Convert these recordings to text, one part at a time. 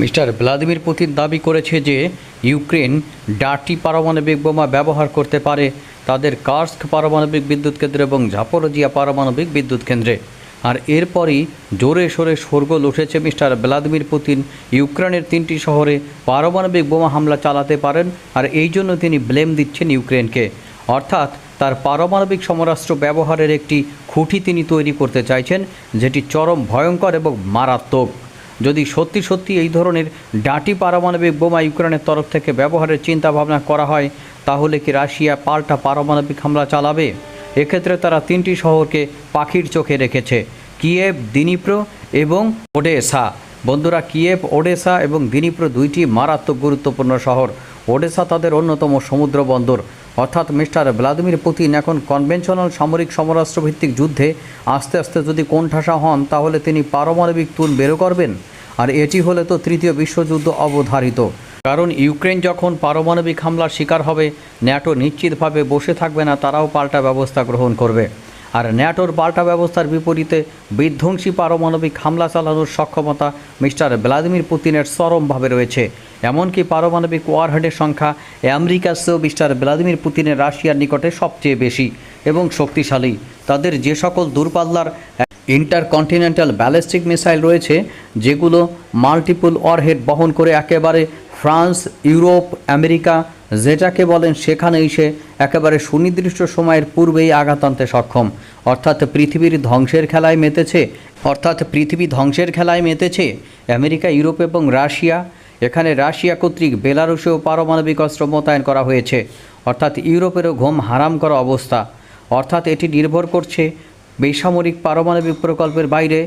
Mister Vladimir Putin দাবি করেছে যে ইউক্রেন ডার্টি পারমাণবিক বোমা ব্যবহার করতে পারে তাদের কার্স্ক পারমাণবিক বিদ্যুৎ কেন্দ্র এবং ঝাপরজিয়া পারমাণবিক বিদ্যুৎ কেন্দ্রে। আর এরপরই জোরে সোরে শোরগোল উঠেছে মিস্টার ভ্লাদিমির পুতিন। ইউক্রেনের তিনটি শহরে পারমাণবিক বোমা হামলা চালাতে পারেন আর এই জন্য তিনি ব্লেম দিচ্ছেন ইউক্রেনকে। অর্থাৎ তার পারমাণবিক সমরাস্ত্র ব্যবহারের একটি খুঁটি তিনি তৈরি করতে চাইছেন, যেটি চরম ভয়ঙ্কর এবং মারাত্মক। যদি সত্যি সত্যি এই ধরনের ডাঁটি পারমাণবিক বোমা ইউক্রেনের তরফ থেকে ব্যবহারের চিন্তা ভাবনা করা হয়, তাহলে কি রাশিয়া পাল্টা পারমাণবিক হামলা চালাবে? এক্ষেত্রে তারা তিনটি শহরকে পাখির চোখে রেখেছে, কিয়েভ, দিনিপ্র এবং ওডেসা। বন্ধুরা, কিয়েভ, ওডেসা এবং দিনিপ্র দুইটি মারাত্মক গুরুত্বপূর্ণ শহর। ওডেসা তাদের অন্যতম সমুদ্র বন্দর। অর্থাৎ মিস্টার ভ্লাদিমির পুতিন এখন কনভেনশনাল সামরিক সমরাস্ত্র ভিত্তিক যুদ্ধে আস্তে আস্তে যদি কোণঠাসা হন, তাহলে তিনি পারমাণবিক তুল বেরো করবেন। আর এটি হলে তো তৃতীয় বিশ্বযুদ্ধ অবধারিত। কারণ ইউক্রেন যখন পারমাণবিক হামলার শিকার হবে, ন্যাটো নিশ্চিতভাবে বসে থাকবে না, তারাও পাল্টা ব্যবস্থা গ্রহণ করবে। আর ন্যাটোর পাল্টা ব্যবস্থার বিপরীতে বিধ্বংসী পারমাণবিক হামলা চালানোর সক্ষমতা মিস্টার ভ্লাদিমির পুতিনের চরমভাবে রয়েছে। এমনকি পারমাণবিক ওয়ারহেডের সংখ্যা আমেরিকার চেয়েও মিস্টার ভ্লাদিমির পুতিনের রাশিয়ার নিকটে সবচেয়ে বেশি এবং শক্তিশালী। তাদের যে সকল দূরপাল্লার ইন্টারকন্টিনেন্টাল ব্যালিস্টিক মিসাইল রয়েছে, যেগুলো মাল্টিপল ওয়ারহেড বহন করে একেবারে ফ্রান্স, ইউরোপ, আমেরিকা, যেটাকে বলেন সেখানে এসে একেবারে সুনির্দিষ্ট সময়ের পূর্বেই আঘাত আনতে সক্ষম। অর্থাৎ পৃথিবীর ধ্বংসের খেলায় মেতেছে, অর্থাৎ পৃথিবী ধ্বংসের খেলায় মেতেছে আমেরিকা, ইউরোপ এবং রাশিয়া। এখানে রাশিয়া কর্তৃক বেলারুশেও পারমাণবিক অস্ত্র মোতায়েন করা হয়েছে। অর্থাৎ ইউরোপেরও ঘুম হারাম করা অবস্থা। অর্থাৎ এটি নির্ভর করছে বেসামরিক পারমাণবিক প্রকল্পের বাইরে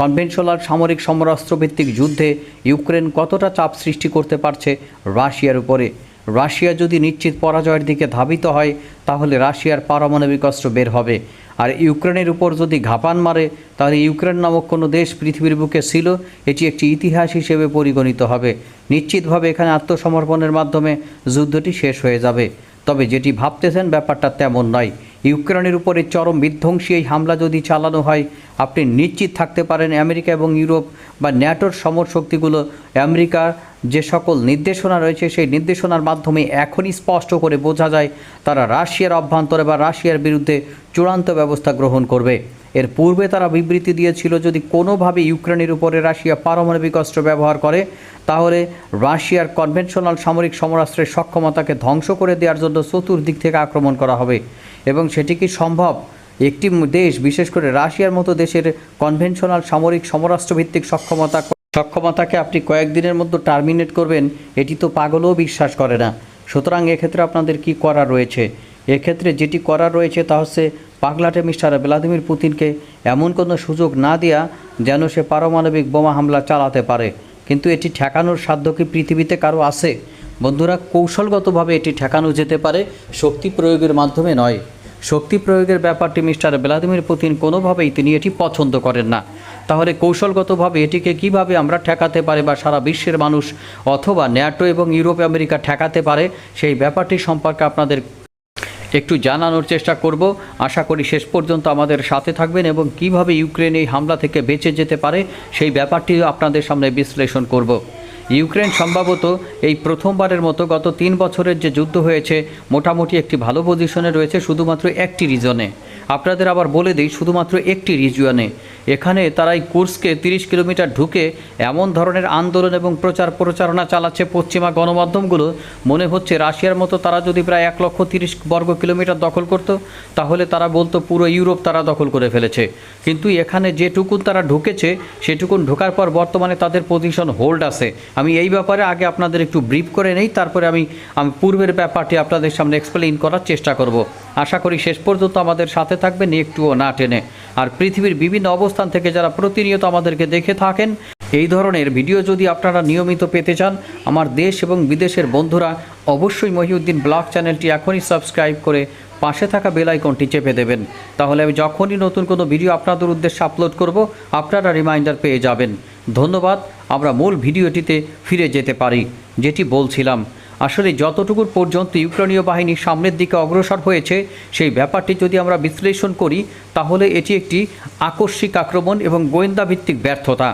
কনভেনশনাল সামরিক সমরাস্ত্রভিত্তিক যুদ্ধে ইউক্রেন কতটা চাপ সৃষ্টি করতে পারছে রাশিয়ার উপরে। রাশিয়া যদি নিশ্চিত পরাজয়ের দিকে ধাবিত হয়, তাহলে রাশিয়ার পারমাণবিক অস্ত্র বের হবে। আর ইউক্রেনের উপর যদি ঘাপান মারে, তাহলে ইউক্রেন নামক কোনো দেশ পৃথিবীর বুকে ছিল, এটি একটি ইতিহাস হিসেবে পরিগণিত হবে। নিশ্চিতভাবে এখানে আত্মসমর্পণের মাধ্যমে যুদ্ধটি শেষ হয়ে যাবে। তবে যেটি ভাবতেছেন ব্যাপারটা তেমন নয়। ইউক্রেনের উপরে চরম বিধ্বংসী এই হামলা যদি চালানো হয়, আপনি নিশ্চিত থাকতে পারেন আমেরিকা এবং ইউরোপ বা ন্যাটোর সমর শক্তিগুলো। আমেরিকার যে সকল নির্দেশনা রয়েছে, সেই নির্দেশনার মাধ্যমে এখনই স্পষ্ট করে বোঝা যায়, তারা রাশিয়ার অভ্যন্তরে বা রাশিয়ার বিরুদ্ধে চূড়ান্ত ব্যবস্থা গ্রহণ করবে। এর পূর্বে তারা বিবৃতি দিয়েছিল, যদি কোনোভাবে ইউক্রেনের উপরে রাশিয়া পারমাণবিক অস্ত্র ব্যবহার করে, তাহলে রাশিয়ার কনভেনশনাল সামরিক সমরাস্ত্রের সক্ষমতাকে ধ্বংস করে দেওয়ার জন্য চতুর্দিক থেকে আক্রমণ করা হবে। এবং সেটি কি সম্ভব? একটি দেশ, বিশেষ করে রাশিয়ার মতো দেশের কনভেনশনাল সামরিক সমরাস্ত্রভিত্তিক সক্ষমতা সক্ষমতাকে আপনি কয়েকদিনের মধ্যে টার্মিনেট করবেন, এটি তো পাগলও বিশ্বাস করে না। সুতরাং এক্ষেত্রে আপনাদের কি করা রয়েছে? এক্ষেত্রে যেটি করা রয়েছে তা হচ্ছে পাগলাটে মিস্টার ভ্লাদিমির পুতিনকে এমন কোনো সুযোগ না দেয়া যেন সে পারমাণবিক বোমা হামলা চালাতে পারে। কিন্তু এটি ঠেকানোর সাধ্য কি পৃথিবীতে কারও আছে? বন্ধুরা, কৌশলগতভাবে এটি ঠেকানো যেতে পারে, শক্তি প্রয়োগের মাধ্যমে নয়। শক্তি প্রয়োগের ব্যাপারটি মিস্টার ভ্লাদিমির পুতিন কোনোভাবেই তিনি এটি পছন্দ করেন না। তাহলে কৌশলগতভাবে এটিকে কীভাবে আমরা ঠেকাতে পারি বা সারা বিশ্বের মানুষ অথবা ন্যাটো এবং ইউরোপ আমেরিকা ঠেকাতে পারে, সেই ব্যাপারটি সম্পর্কে আপনাদের একটু জানানোর চেষ্টা করব। আশা করি শেষ পর্যন্ত আমাদের সাথে থাকবেন এবং কীভাবে ইউক্রেন এই হামলা থেকে বেঁচে যেতে পারে, সেই ব্যাপারটিও আপনাদের সামনে বিশ্লেষণ করব। ইউক্রেন সম্ভবত এই প্রথমবারের মতো গত তিন বছরের যে যুদ্ধ হয়েছে, মোটামুটি একটি ভালো পজিশনে রয়েছে শুধুমাত্র একটি রিজনে আপনাদের আবার বলে দিই, শুধুমাত্র একটি রিজিয়নে এখানে তারা এই কুর্সকে তিরিশ কিলোমিটার ঢুকে এমন ধরনের আন্দোলন এবং প্রচার প্রচারণা চালাচ্ছে পশ্চিমা গণমাধ্যমগুলো। মনে হচ্ছে রাশিয়ার মতো তারা যদি প্রায় এক লক্ষ তিরিশ বর্গ কিলোমিটার দখল করত, তাহলে তারা বলতো পুরো ইউরোপ তারা দখল করে ফেলেছে। কিন্তু এখানে যেটুকুন তারা ঢুকেছে, সেটুকুন ঢোকার পর বর্তমানে তাদের পজিশন হোল্ড আছে। আমি এই ব্যাপারে আগে আপনাদের একটু ব্রিফ করে নেই, তারপরে আমি আমি পূর্বের ব্যাপারটি আপনাদের সামনে এক্সপ্লেইন করার চেষ্টা করব। আশা করি শেষ পর্যন্ত আমাদের সাথে থাকবেন, একটুও না টেনে। আর পৃথিবীর বিভিন্ন অবস্থান থেকে যারা প্রতিনিয়ত আমাদেরকে দেখে থাকেন, এই ধরনের ভিডিও যদি আপনারা নিয়মিত পেতে চান, আমার দেশ এবং বিদেশের বন্ধুরা অবশ্যই মহিউদ্দিন ব্লগ চ্যানেলটি এখনই সাবস্ক্রাইব করে পাশে থাকা বেল আইকনটি চেপে দেবেন। তাহলে আমি যখনই নতুন কোনো ভিডিও আপনাদের উদ্দেশ্যে আপলোড করব, আপনারা রিমাইন্ডার পেয়ে যাবেন। ধন্যবাদ আমরা মূল ভিডিওটিতে ফিরে যেতে পারি। যেটি বলছিলাম, আসলে যতটুকুর পর্যন্ত ইউক্রেনীয় বাহিনী সামনের দিকে অগ্রসর হয়েছে, সেই ব্যাপারটি যদি আমরা বিশ্লেষণ করি, তাহলে এটি একটি আকস্মিক আক্রমণ এবং গোয়েন্দা ভিত্তিক ব্যর্থতা।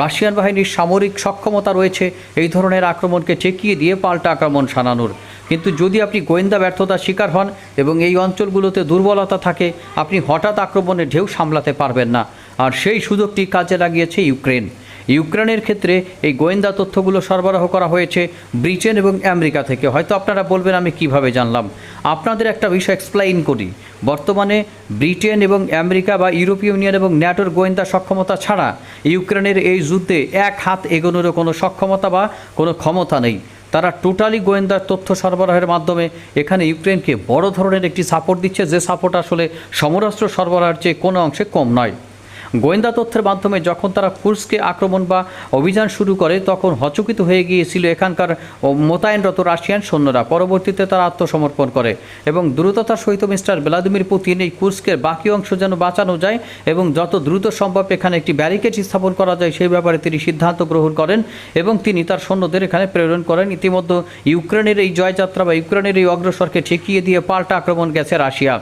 রাশিয়ান বাহিনীর সামরিক সক্ষমতা রয়েছে এই ধরনের আক্রমণকে ঠেকিয়ে দিয়ে পাল্টা আক্রমণ শানানোর। কিন্তু যদি আপনি গোয়েন্দা ব্যর্থতার শিকার হন এবং এই অঞ্চলগুলোতে দুর্বলতা থাকে, আপনি হঠাৎ আক্রমণের ঢেউ সামলাতে পারবেন না। আর সেই সুযোগটি কাজে লাগিয়েছে ইউক্রেন। ইউক্রেনের ক্ষেত্রে এই গোয়েন্দা তথ্যগুলো সরবরাহ করা হয়েছে ব্রিটেন এবং আমেরিকা থেকে। হয়তো আপনারা বলবেন, আমি কীভাবে জানলাম? আপনাদের একটা বিষয় এক্সপ্লেইন করি। বর্তমানে ব্রিটেন এবং আমেরিকা বা ইউরোপীয় ইউনিয়ন এবং ন্যাটোর গোয়েন্দা সক্ষমতা ছাড়া ইউক্রেনের এই যুদ্ধে এক হাত এগোনোরও কোনো সক্ষমতা বা কোনো ক্ষমতা নেই। তারা টোটালি গোয়েন্দার তথ্য সরবরাহের মাধ্যমে এখানে ইউক্রেনকে বড় ধরনের একটি সাপোর্ট দিচ্ছে। যে সাপোর্ট আসলে সমরাস্ত্র সরবরাহের চেয়ে কোনো অংশে কম নয়। গোয়েন্দা তথ্যের মাধ্যমে যখন তারা কুর্সকে আক্রমণ বা অভিযান শুরু করে, তখন হচকিত হয়ে গিয়েছিল এখানকার মোতায়েনরত রাশিয়ান সৈন্যরা। পরবর্তীতে তারা আত্মসমর্পণ করে এবং দ্রুততার সহিত মিস্টার ভ্লাদিমির পুতিন এই কুর্সকের বাকি অংশ যেন বাঁচানো যায় এবং যত দ্রুত সম্ভব এখানে একটি ব্যারিকেড স্থাপন করা যায়, সেই ব্যাপারে তিনি সিদ্ধান্ত গ্রহণ করেন এবং তিনি তার সৈন্যদের এখানে প্রেরণ করেন। ইতিমধ্যে ইউক্রেনের এই জয়যাত্রা বা ইউক্রেনের এই অগ্রসরকে ঠেকিয়ে দিয়ে পাল্টা আক্রমণ গেছে রাশিয়া।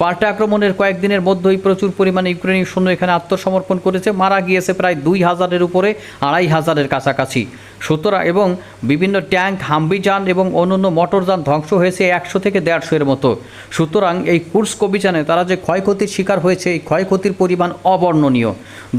পাল্টা আক্রমণের কয়েকদিনের মধ্যেই প্রচুর পরিমাণে ইউক্রেনীয় সৈন্য এখানে আত্মসমর্পণ করেছে, মারা গিয়েছে প্রায় দুই হাজারের উপরে আড়াই হাজারের কাছাকাছি। সুতরাং এবং বিভিন্ন ট্যাঙ্ক হাম্বিযান এবং অন্যান্য মোটরযান ধ্বংস হয়েছে একশো থেকে দেড়শো এর মতো। সুতরাং এই কুর্স্ক অভিযানে তারা যে ক্ষয়ক্ষতির শিকার হয়েছে, এই ক্ষয়ক্ষতির পরিমাণ অবর্ণনীয়।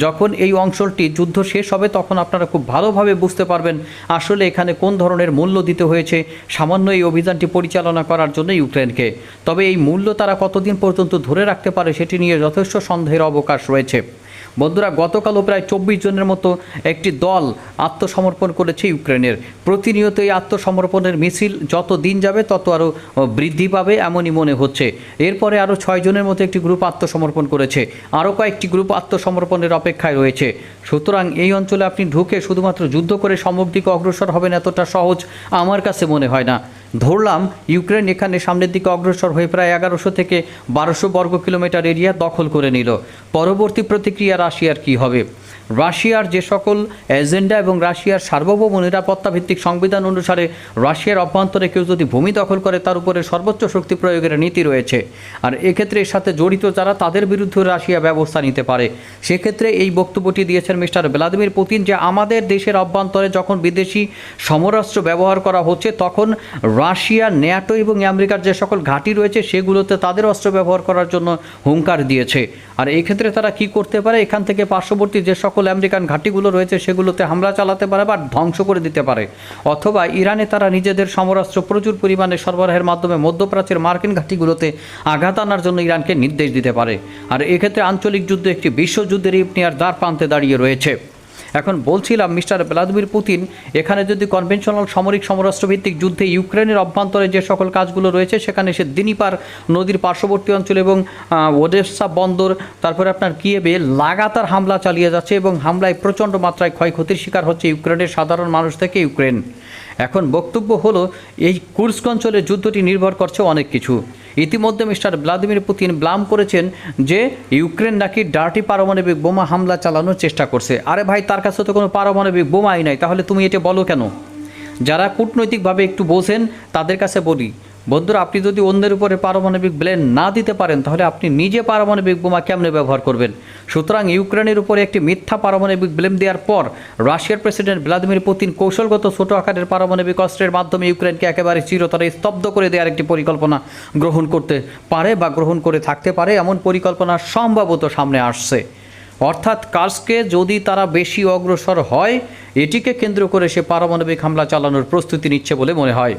যখন এই অঞ্চলটি যুদ্ধ শেষ হবে, তখন আপনারা খুব ভালোভাবে বুঝতে পারবেন আসলে এখানে কোন ধরনের মূল্য দিতে হয়েছে। সামান্য এই অভিযানটি পরিচালনা করার জন্য ইউক্রেনকে। তবে এই মূল্য তারা কতদিন পর্যন্ত ধরে রাখতে পারে, সেটি নিয়ে যথেষ্ট সন্দেহের অবকাশ রয়েছে। বন্ধুরা, গতকালও প্রায় চব্বিশ জনের মতো একটি দল আত্মসমর্পণ করেছে ইউক্রেনের। প্রতিনিয়ত এই আত্মসমর্পণের মিছিল যত দিন যাবে, তত আরও বৃদ্ধি পাবে এমনই মনে হচ্ছে। এরপরে আরও ছয় জনের মতো একটি গ্রুপ আত্মসমর্পণ করেছে। আরও কয়েকটি গ্রুপ আত্মসমর্পণের অপেক্ষায় রয়েছে। সুতরাং এই অঞ্চলে আপনি ঢুকে শুধুমাত্র যুদ্ধ করে সম্মুখ দিকে অগ্রসর হবেন এতটা সহজ আমার কাছে মনে হয় না। ধরলাম, ইউক্রেন এখানে সামনের দিকে অগ্রসর হয়ে প্রায় এগারোশো থেকে বারোশো বর্গ কিলোমিটার এরিয়া দখল করে নিল। পরবর্তী প্রতিক্রিয়া রাশিয়ার কি হবে? রাশিয়ার যে সকল এজেন্ডা এবং রাশিয়ার সার্বভৌম নিরাপত্তা ভিত্তিক সংবিধান অনুসারে রাশিয়ার অভ্যন্তরে কেউ যদি ভূমি দখল করে, তার উপরে সর্বোচ্চ শক্তি প্রয়োগের নীতি রয়েছে। আর এক্ষেত্রে এর সাথে জড়িত যারা, তাদের বিরুদ্ধে রাশিয়া ব্যবস্থা নিতে পারে। সেক্ষেত্রে এই বক্তব্যটি দিয়েছেন মিস্টার ভ্লাদিমির পুতিন যে আমাদের দেশের অভ্যন্তরে যখন বিদেশি সমরাস্ত্র ব্যবহার করা হচ্ছে, তখন রাশিয়া, ন্যাটো এবং আমেরিকার যে সকল ঘাঁটি রয়েছে, সেগুলোতে তাদের অস্ত্র ব্যবহার করার জন্য হুঙ্কার দিয়েছে। আর এই ক্ষেত্রে তারা কি করতে পারে? এখান থেকে পার্শ্ববর্তী যে সকল আমেরিকান ঘাঁটিগুলো রয়েছে, সেগুলোতে হামলা চালাতে পারে বা ধ্বংস করে দিতে পারে। অথবা ইরানে তারা নিজেদের সমরাস্ত্র প্রচুর পরিমাণে সরবরাহের মাধ্যমে মধ্যপ্রাচ্যের মার্কিন ঘাঁটিগুলোতে আঘাত আনার জন্য ইরানকে নির্দেশ দিতে পারে। আর এক্ষেত্রে আঞ্চলিক যুদ্ধ একটি বিশ্বযুদ্ধের ইপনিয়ার দ্বার প্রান্তে দাঁড়িয়ে রয়েছে। এখন বলছিলাম মিস্টার ভ্লাদিমির পুতিন, এখানে যদি কনভেনশনাল সামরিক সমরাষ্ট্রভিত্তিক যুদ্ধে ইউক্রেনের অভ্যন্তরে যে সকল কাজগুলো রয়েছে, সেখানে সে দিনিপার নদীর পার্শ্ববর্তী অঞ্চল এবং ওডেসা বন্দর, তারপরে আপনার কিয়েবে লাগাতার হামলা চালিয়ে যাচ্ছে এবং হামলায় প্রচণ্ড মাত্রায় ক্ষয়ক্ষতির শিকার হচ্ছে ইউক্রেনের সাধারণ মানুষ থেকে ইউক্রেন। এখন বক্তব্য হলো, এই কুর্স্ক অঞ্চলের যুদ্ধটি নির্ভর করছে অনেক কিছু। ইতিমধ্যে মিস্টার ভ্লাদিমির পুতিন ব্লাম করেছেন যে ইউক্রেন নাকি ডার্টি পারমাণবিক বোমা হামলা চালানোর চেষ্টা করছে। আরে ভাই, তার কাছে তো কোনো পারমাণবিক বোমাই নাই, তাহলে তুমি এটা বলো কেন? যারা কূটনৈতিকভাবে একটু বোঝেন, তাদের কাছে বলি বন্ধুরা, আপনি যদি অন্যের উপরে পারমাণবিক ব্লেন না দিতে পারেন, তাহলে আপনি নিজে পারমাণবিক বোমা কেমনে ব্যবহার করবেন? সুতরাং ইউক্রেনের উপরে একটি মিথ্যা পারমাণবিক ব্লেম দেওয়ার পর, রাশিয়ার প্রেসিডেন্ট ভ্লাদিমির পুতিন কৌশলগত ছোট আকারের পারমাণবিক অস্ত্রের মাধ্যমে ইউক্রেনকে একেবারে চিরতরে স্তব্ধ করে দেওয়ার একটি পরিকল্পনা গ্রহণ করতে পারে বা গ্রহণ করে থাকতে পারে, এমন পরিকল্পনা সম্ভবত সামনে আসছে। অর্থাৎ কার্সকে যদি তারা বেশি অগ্রসর হয়, এটিকে কেন্দ্র করে সে পারমাণবিক হামলা চালানোর প্রস্তুতি নিচ্ছে বলে মনে হয়।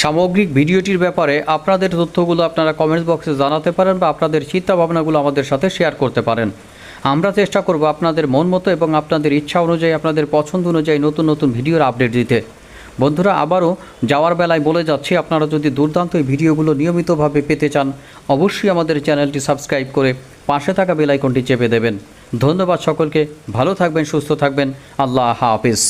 সামগ্রিক ভিডিওটির ব্যাপারে আপনাদের তথ্যগুলো আপনারা কমেন্টস বক্সে জানাতে পারেন বা আপনাদের চিন্তা ভাবনাগুলো আমাদের সাথে শেয়ার করতে পারেন। আমরা চেষ্টা করব আপনাদের মন মতো এবং আপনাদের ইচ্ছা অনুযায়ী, আপনাদের পছন্দ অনুযায়ী নতুন নতুন ভিডিওর আপডেট দিতে। বন্ধুরা, আবারও যাওয়ার বেলায় বলে যাচ্ছি, আপনারা যদি দুর্দান্ত এই ভিডিওগুলো নিয়মিতভাবে পেতে চান, অবশ্যই আমাদের চ্যানেলটি সাবস্ক্রাইব করে পাশে থাকা বেল আইকনটি চেপে দেবেন। ধন্যবাদ সকলকে, ভালো থাকবেন, সুস্থ থাকবেন, আল্লাহ হাফিজ।